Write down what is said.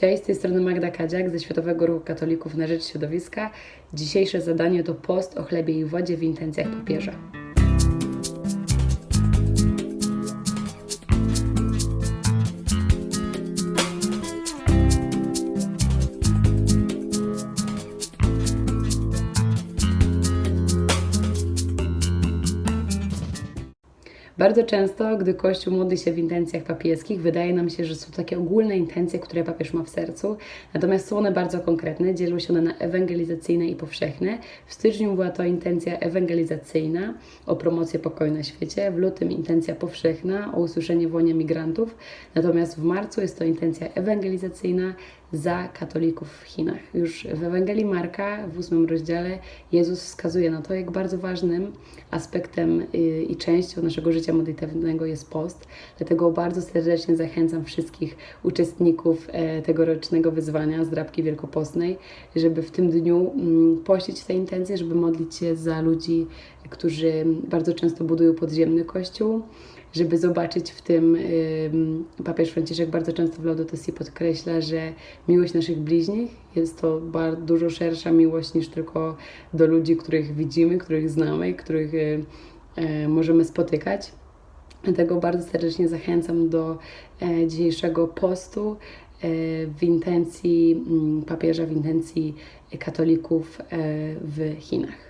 Cześć, z tej strony Magda Kadziak ze Światowego Ruchu Katolików na Rzecz Środowiska. Dzisiejsze zadanie to post o chlebie i wodzie w intencjach papieża. Bardzo często, gdy Kościół modli się w intencjach papieskich, wydaje nam się, że są takie ogólne intencje, które papież ma w sercu, natomiast są one bardzo konkretne, dzielą się one na ewangelizacyjne i powszechne. W styczniu była to intencja ewangelizacyjna o promocję pokoju na świecie, w lutym intencja powszechna o usłyszenie wonia migrantów, natomiast w marcu jest to intencja ewangelizacyjna za katolików w Chinach. Już w Ewangelii Marka w ósmym rozdziale Jezus wskazuje na to, jak bardzo ważnym aspektem y, i częścią naszego życia modlitewnego jest post. Dlatego bardzo serdecznie zachęcam wszystkich uczestników e, tegorocznego wyzwania Zdrabki Wielkopostnej, żeby w tym dniu mm, pościć te intencje, żeby modlić się za ludzi, którzy bardzo często budują podziemny kościół, żeby zobaczyć w tym, ym, papież Franciszek bardzo często w Laudato Si podkreśla, że miłość naszych bliźnich jest to bardzo dużo szersza miłość niż tylko do ludzi, których widzimy, których znamy, których y, możemy spotykać. Dlatego bardzo serdecznie zachęcam do e, dzisiejszego postu e, w intencji mm, papieża, w intencji katolików e, w Chinach.